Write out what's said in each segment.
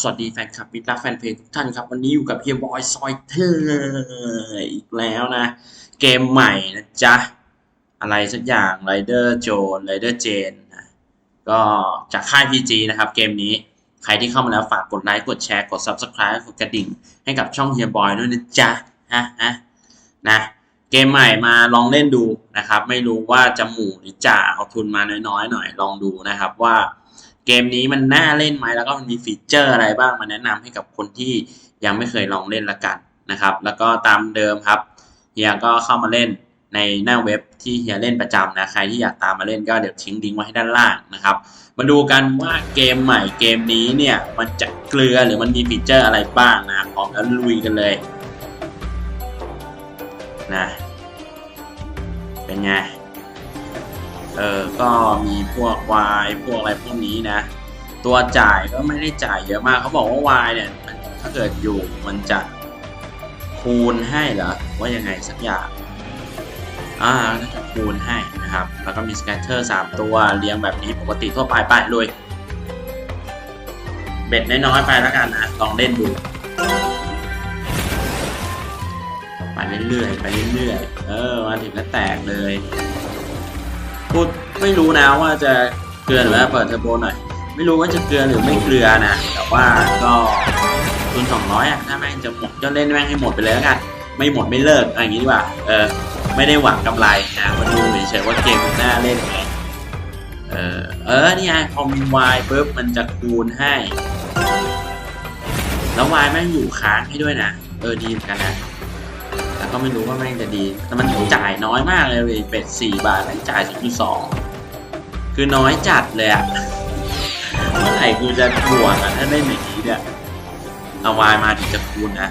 สวัสดีแฟนคลับมิตรรักแฟนเพลงทุกท่านครับ วันนี้อยู่กับเฮียบอยซอยเธออีกแล้วนะ เกมใหม่นะจ๊ะ อะไรสักอย่าง Rider Joan Rider Jane นะก็จากค่าย PG นะครับ เกมนี้ใครที่เข้ามาแล้วฝากกดไลค์กดแชร์กด Subscribe กดกระดิ่ง ให้กับช่องเฮียบอยด้วยนะจ๊ะฮะฮะนะเกมใหม่มาลองเล่นดูนะครับ ไม่รู้ว่าจะหมู่หรือจ่าเอาทุนมาน้อยๆหน่อยลองดูนะครับว่า เกมนี้มันน่าเล่นไหมแล้วก็มันมีฟีเจอร์อะไรบ้างมาแนะนำให้กับคนที่ยังไม่เคยลองเล่นละกันนะครับ แล้วก็ตามเดิมครับเฮียก็เข้ามาเล่นในหน้าเว็บที่เฮียเล่นประจำนะใครที่อยากตามมาเล่นก็เดี๋ยวทิ้งลิงก์ไว้ให้ด้านล่างนะครับ มาดูกันว่าเกมใหม่เกมนี้เนี่ยมันจะเกลือหรือมันมีฟีเจอร์อะไรบ้างนะพร้อมแล้วลุยกันเลยนะเป็นไง เออ ก็มีพวกวายพวกอะไรพวกนี้นะ ตัวจ่ายก็ไม่ได้จ่ายเยอะมากเขาบอกว่าวายเนี่ยมันถ้าเกิดอยู่มันจะคูณให้เหรอว่ายังไงสักอย่างอ่าก็จะคูณให้นะครับ แล้วก็มีสแกตเตอร์3ตัวเรียงแบบนี้ปกติทั่วไปไปเลยเบ็ดน้อยๆไปแล้วกันนะลองเล่นดูไปเรื่อยๆไปเรื่อยๆเออมาถึงก็แตกเลย พูดไม่รู้นะว่าจะเกลือหรือว่าเปิดเทอร์โบหน่อย ไม่รู้ว่าจะเกลือหรือไม่เกลือนะ แต่ว่าก็ทุนสองร้อยอะถ้าแม่งจะหมดก็เล่นแม่งให้หมดไปเลยแล้วกัน ไม่หมดไม่เลิกอะไรอย่างงี้ดีกว่า เออ ไม่ได้หวังกำไรนะมาดูเฉยๆว่าเกมมันน่าเล่นไงเออ เออ นี่ไงพอมีวายปุ๊บมันจะคูณให้ แล้ววายแม่งอยู่ค้างให้ด้วยนะ เออดีเหมือนกันนะ แต่ก็ไม่รู้ว่าแม่งจะดี แต่มันจ่ายน้อยมากเลยเว้ยเป็ดสี่บาทแม่งจ่ายศูนย์จุดสองคือน้อยจัดเลยอะเมื่อไหร่กูจะบวกอะถ้าได้แบบนี้เนี่ยเอาวายมาถึงจะคูณนะ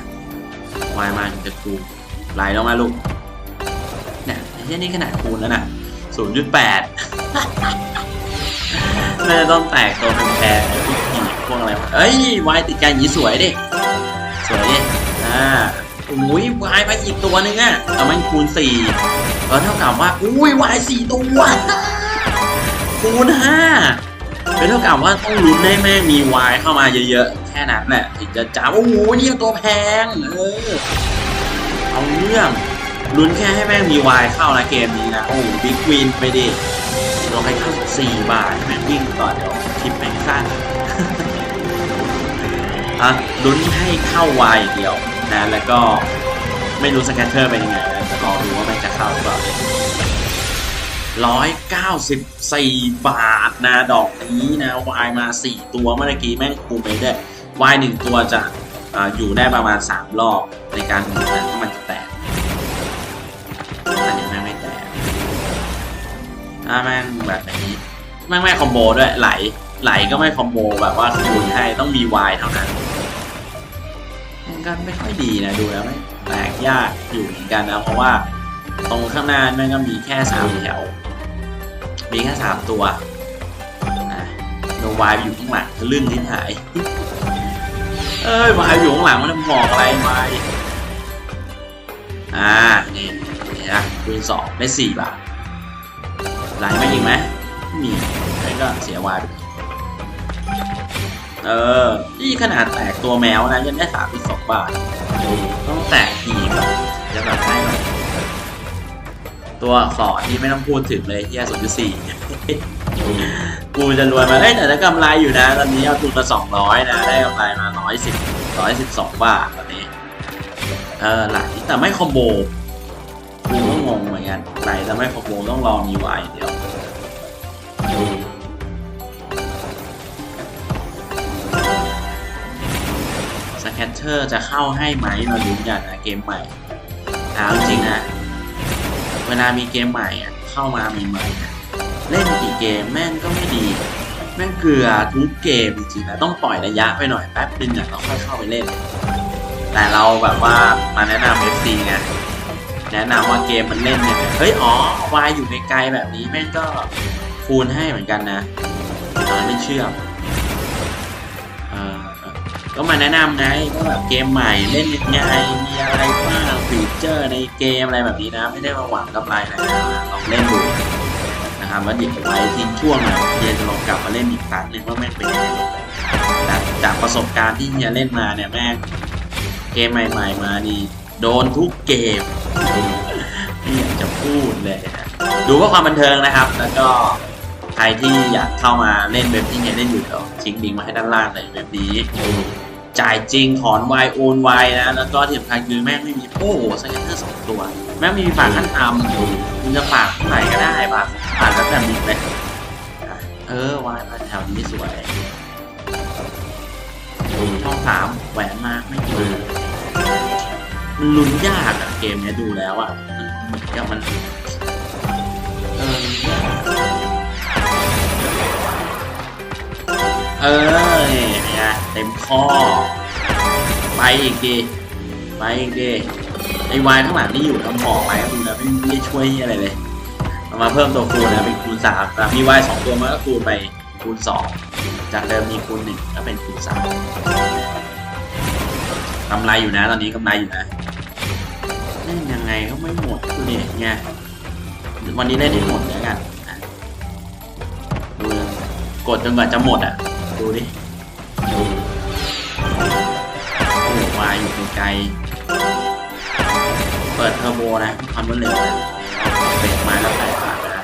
วายมาถึงจะคูณไหลลงมาลูกเนี่ยไอ้เหี้ยนี่ขนาดคูณแล้วนะศูนย์จุดแปดน่าจะต้องแตกตัวแพงๆพวกผีพวกอะไรเอ้ยวายติดกันอย่างนี้สวยดิ สวยดิ อ่า อุ้ยวายไปอีกตัวหนึงอะแต่มันคูณสี่เออเท่ากับว่า อุ้ยวายสี่ตัว คูณห้าเป็นเท่ากับว่าต้องลุ้นให้แม่มีวายเข้ามาเยอะๆ แค่นั้นแหละถึงจะจ้าโอ้โหนี่ตัวแพง เออ เอาเรื่องลุ้นแค่ให้แม่มีวายเข้านะเกมนี้นะ โอ้บิ๊กวินไปดิลงไปเข้าสี่บาทแม่งวิ่งก่อนเดี๋ยวคลิปแม่งสั้นอะลุ้นให้เข้าวายเดียว นะแล้วก็ไม่รู้สแกตเตอร์เป็นยังไงนะจะรอดูว่ามันจะเข้าหรือเปล่าร้อยเก้าสิบสี่บาทนะดอกนี้นะวายมาสี่ตัวเมื่อกี้แม่งคุมไปได้วายหนึ่งตัวจะออยู่ได้ประมาณสามรอบในการหมุนนะถ้ามันจะแตกอันนี้แม่งไม่แตกถ้าแม่งแบบนี้แม่งไม่คอมโบด้วยไหลไหลก็ไม่คอมโบแบบว่าคูณให้ต้องมีวายเท่านั้น ก็ไม่ค่อยดีนะดูแล้วไม่แตกยากอยู่เหมือนกันนะเพราะว่าตรงข้างหน้ามันก็มีแค่สามแถว มีแค่สามตัวนะโนวายอยู่ข้างหลังลึ่งทิ้งหายเอ้ยวายอยู่ข้างหลังมันจะบอกอะไรวายอ่านี่นี่นะคูณสองได้สี่บาทไหลมาอีกไหมไม่มีไม่ก็เสียวายไป เออนี่ขนาดแตกตัวแมวนะยังได้สามสิบสองบาท ต้องแตกทีแบบจะแบบให้ตัวอักษรที่ไม่ต้องพูดถึงเลยที่ศูนย์จุดสี่กูจะรวยมาได้แต่ได้กำไรอยู่นะ ตอนนี้เอาทุนมาสองร้อยนะ ได้กำไรมาร้อยสิบร้อยสิบสองบาทตอนนี้ เออหลแต่ไม่คอมโบกูก็งงเหมือนกันไหลแต่ไม่คอมโบต้องรอมีวายอเดียว เตอร์จะเข้าให้ไหมมาลุ้นกันนะเกมใหม่ถามจริงนะ เวลามีเกมใหม่อะเข้ามาใหม่ๆอะเล่นกี่เกมแม่งก็ไม่ดีแม่งเกลือทุกเกมจริงๆนะต้องปล่อยระยะไปหน่อยแป๊บนึงอะเราค่อยเข้าไปเล่น แต่เราแบบว่ามาแนะนำ FC ไงแนะนำว่าเกมมันเล่นยังไงเฮ้ยอ๋อวายอยู่ไกลๆแบบนี้แม่งก็คูณให้เหมือนกันนะตอนไม่เชื่อ ก็มาแนะนำไงก็แบบเกมใหม่เล่นยังไงมีอะไรบ้างฟีเจอร์ในเกมอะไรแบบนี้นะ ไม่ได้มาหวังกำไรนะลองเล่นดูนะครับแล้วเดี๋ยวไว้ทิ้งช่วงหน่อยเดี๋ยจะลองกลับมาเล่นอีกครั้งหนึ่งว่าแม่งเป็นยังไงจากจากประสบการณ์ที่เฮียเล่นมาเนี่ยแม่งเกมใหม่ๆมานี่โดนทุกเกมไม่อยากจะพูดเลยนะดูเพื่อความบันเทิงนะครับ แล้วก็ใครที่อยากเข้ามาเล่นเว็บที่เฮียเล่นอยู่เดี๋ยวทิ้งลิงก์มาให้ด้านล่างเลยเว็บนี้ จ่ายจริงถอนไวโอนไวนะแล้วก็ที่สำคัญคือแม่งไม่มีโอ้โหสแกนเตอร์สองตัว แม่งไม่มีฝากขั้นต่ำคุณจะฝากเท่าไหร่ก็ได้ปะฝากแล้วแต่มีเลยอะเออวายแถวนี้สวยดูช่องสามแหวนมาไม่มามันลุ้นยากอะเกมเนี้ยดูแล้วอะมันเหมือนกับมันเออ เออนี่ไงเต็มข้อ ไปอีกดีไปอีกดีไอวายข้างหลังนี่อยู่ทำหมอกไปก็ดูนะไม่ไม่ได้ช่วยอะไรเลยเอามาเพิ่มตัวคูณนะเป็นคูณสามแต่มีวายสองตัวมันก็คูณไปคูณสองจากเดิมมีคูณหนึ่งก็เป็นคูณสามกำไรอยู่นะตอนนี้กำไรอยู่นะเล่นยังไงก็ไม่หมดดูดิไงวันนี้เล่นให้หมดแล้วกันดูกดจนกว่าจะหมดอะ ดูดิโอ้วายอยู่ไกลเปิดเทอร์โบนะความรวดเร็วนะเบรกมาแล้วใส่ปากนะ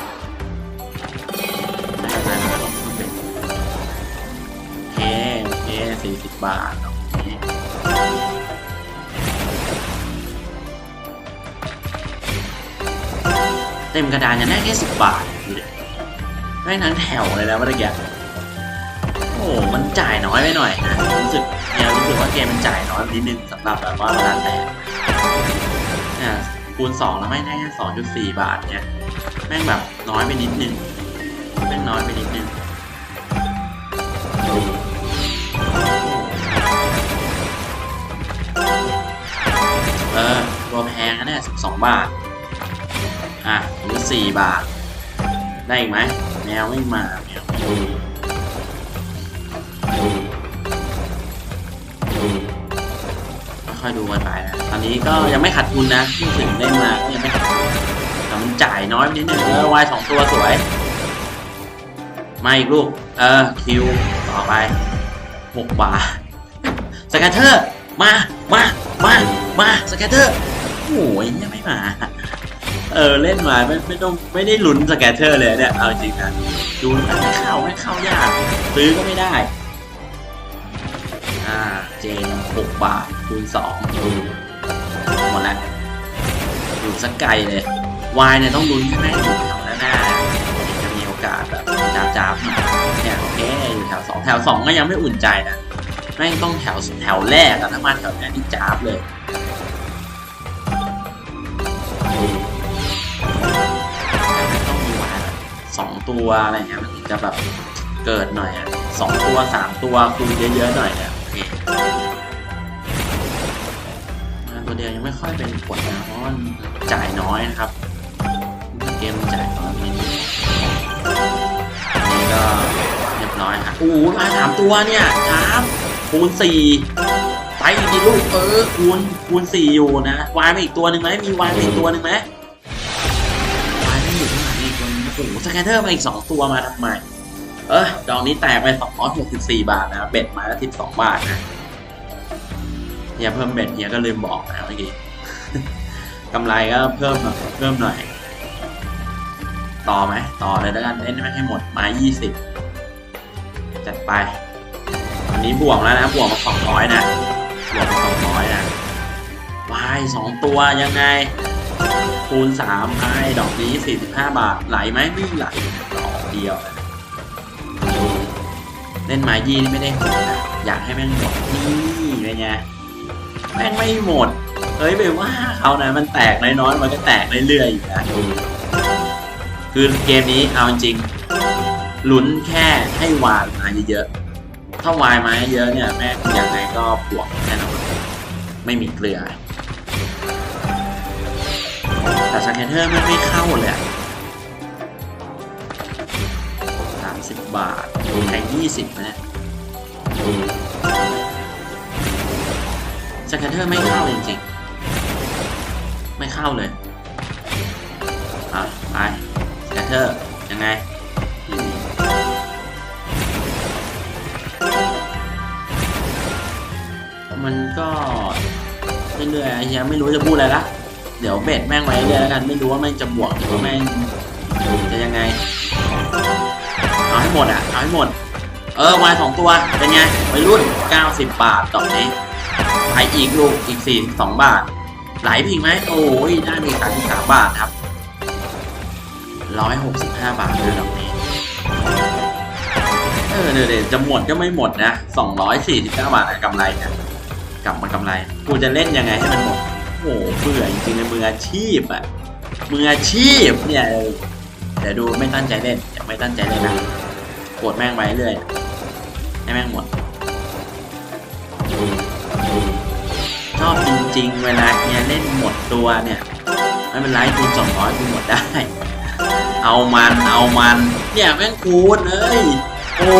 ไม่เป็นไรนะต้องเบรกโอเคโอเคสี่สิบบาทโอเคเต็มกระดานยังได้แค่สิบบาทดูดิได้ทั้งแถวเลยนะเมื่อกี้ โอ้ มันจ่ายน้อยไปหน่อยนะรู้สึกเนี่ยรู้สึกว่าเกมมันจ่ายน้อยนิดนึงสำหรับแบบว่าเวลาแตกเนี่ยคูณสองแล้วไม่ได้แค่สองจุดสี่บาทเนี่ยแม่งแบบน้อยไปนิดนึงแม่งน้อยไปนิดนึงเออตัวแพงนะเนี่ยสิบสองบาท อะหรือสี่บาท ได้อีกไหมแมวไม่มาแมวไม่ ค่อยดูกันไปนะตอนนี้ก็ยังไม่ขาดทุนนะที่ถึงเล่นมาก็ยังไม่ขาดทุนแต่มันจ่ายน้อยไปนิดนึงเออวายสองตัวสวย มาอีกลูก เออคิวต่อไปหกบาทสแกนเทอร์มามามามาสแกนเทอร์โอ้ยยังไม่มาเออเล่นมาไม่ไม่ต้องไม่ได้ลุ้นสแกนเทอร์เลยเนี่ยเอาจริงนะดูไม่เข้าไม่เข้ายากซื้อก็ไม่ได้ อ่า เจนหกบาทคูณสองหมดแล้วอยู่สักไกลเลยวายเนี่ยต้องลุ้นให้แม่งอยู่แถวหน้าหน้าจะมีโอกาสแบบจับจับๆเนี่ยโอเคอยู่แถวสองแถวสองก็ยังไม่อุ่นใจนะแม่งต้องแถวแถวแรกอะถ้ามาแถวนี้นี่จับเลยต้องมีวายแบบสองตัวอะไรเงี้ยมันถึงจะแบบเกิดหน่อยอะสองตัวสามตัวคูณเยอะๆหน่อยเนี่ย ตัวเดียวยังไม่ค่อยเป็นผลนะเพราะมันจ่ายน้อยนะครับ เกมจ่ายน้อยนิดนึงอันนี้ก็เรียบร้อยฮะโอ้โหมาสามตัวเนี่ยครับคูณสี่ไปอีกทีลูกเออคูณคูณสี่อยู่นะวายมาอีกตัวหนึ่งไหมมีวายมาอีกตัวหนึ่งไหมวายไม่อยู่ข้างหลังอีกคนโอ้โหสแกนเทอร์มาอีกสองตัวมาทำไมเออดอกนี้แตกไปสองร้อยหกสิบสี่บาทนะเบ็ดมาแล้วทิปสองบาทนะ เฮียเพิ่มเบ็ดเฮียก็ลืมบอกนะเมื่อกี้กำไรก็เพิ่มหน่อยเพิ่มหน่อย ต่อไหมต่อเลยแล้วกันเล่นไม่ให้หมดมายี่สิบจัดไป อันนี้บวกแล้วนะบวกมาสองร้อยนะบวกมาสองร้อยนะวายสองตัวยังไง คูณสามไอ้ดอกนี้สี่สิบห้าบาทไหลไหมไม่ไหลดอกเดียวเล่นไม้ยี่นี่ไม่ได้โหดนะอยากให้แม่งหมดนี่เป็นไง แม่งไม่หมด เฮ้ยไปว่าเขานะมันแตกน้อยๆมันก็แตกเรื่อยๆอยู่นะคือเกมนี้เอาจริงลุ้นแค่ให้วายมาเยอะๆ ถ้าวายมาเยอะเนี่ยแม่งยังไงก็บวกแน่นอนไม่มีเกลือ แต่สแกนเทอร์มันไม่เข้าเลยสามสิบบาทแค่ยี่สิบนะเนี่ย สแกนเทอร์ไม่เข้าจริงๆ ไม่เข้าเลยอะไปสแกนเทอร์ยังไงมันก็เรื่อยๆไอ้เฮียไม่รู้จะพูดอะไรละเดี๋ยวเบ็ดแม่งไว้เรื่อยแล้วกันไม่รู้ว่าแม่งจะบวกหรือว่าแม่งจะยังไงเอาให้หมดอะเอาให้หมด เออวายสองตัวเป็นไงวัยรุ่น 90 บาทดอนี้ ไออีกลูกอีก42บาท ไหลพิงไหมโอ้ยได้มี33บาทครับ165บาทเลยดอกนี้เออเดี๋ยวเดี๋ยวจะหมดก็ไม่หมดนะ249บาทนะกำไรนะกลับมากำไร กูจะเล่นยังไงให้มันหมดโอ้โหเบื่อจริงๆเลยมืออาชีพอะมืออาชีพเนี่ยเดี๋ยวดูไม่ตั้งใจเล่นไม่ตั้งใจเล่นนะกดแม่งไปเรื่อยให้แม่งหมด ชอบจริง ๆ เวลาเฮียเล่นหมดตัวเนี่ยไม่เป็นไรคูณสองร้อยคูณหมดได้ เอามันเอามัน เนี่ยแม่งคูณเลยโอ้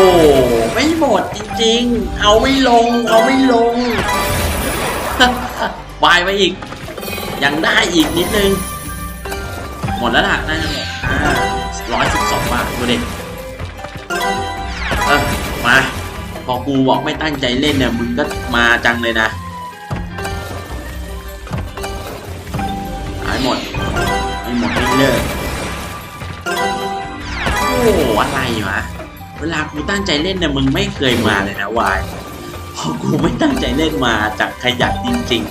ไม่หมดจริง ๆ เอาไม่ลง เอาไม่ลงวายไปอีก ยังได้อีกนิดนึง หมดแล้วล่ะน่าจะหมดอ่าร้อยสิบสองบาทดูดิเออมาพอกูบอกไม่ตั้งใจเล่นเนี่ยมึงก็มาจังเลยนะ ไม่หมดไม่เลิกโอ้อะไรวะ เวลากูตั้งใจเล่นเนี่ยมึงไม่เคยมาเลยนะวายพอกูไม่ตั้งใจเล่นมาจากขยันจริง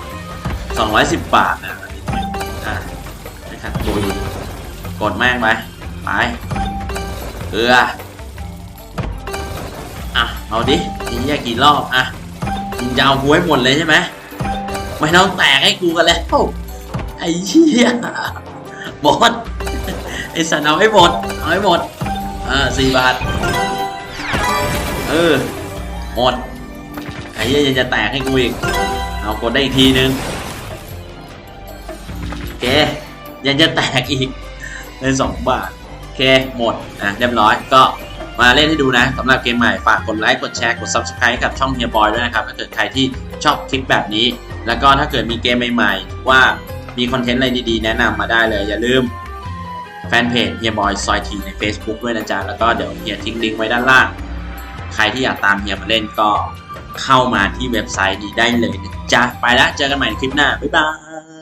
ๆ 210 บาทนะอะไม่ขัดตุยกดแม่งไป ไป เออ อะ เอาดินี่แยกกี่รอบอะมึงจะเอากูให้หมดเลยใช่ไหมไม่ต้องแตกให้กูกันแล้วไอ้เชี่ย หมดไอ้สันเอาให้หมดเอาให้หมดอ่าสี่บาท เออ หมด ไอ้เหี้ยยังจะแตกให้กูอีก เอากดได้อีกทีนึงโอเคยังจะแตกอีกในสองบาทโอเคหมดอะเรียบร้อยก็มาเล่นให้ดูนะสำหรับเกมใหม่ฝากกดไลค์กดแชร์กด Subscribe กับช่องเฮียบอยด้วยนะครับถ้าเกิดใครที่ชอบคลิปแบบนี้ แล้วก็ถ้าเกิดมีเกมใหม่ๆว่า มีคอนเทนต์อะไรดีๆ แนะนำมาได้เลย อย่าลืมแฟนเพจเฮียบอยซอยทีใน Facebook ด้วยนะจ๊ะ แล้วก็เดี๋ยวเฮียทิ้งลิงก์ไว้ด้านล่าง ใครที่อยากตามเฮียมาเล่นก็เข้ามาที่เว็บไซต์นี้ได้เลยนะจ๊ะ ไปแล้วเจอกันใหม่ในคลิปหน้า บ๊ายบาย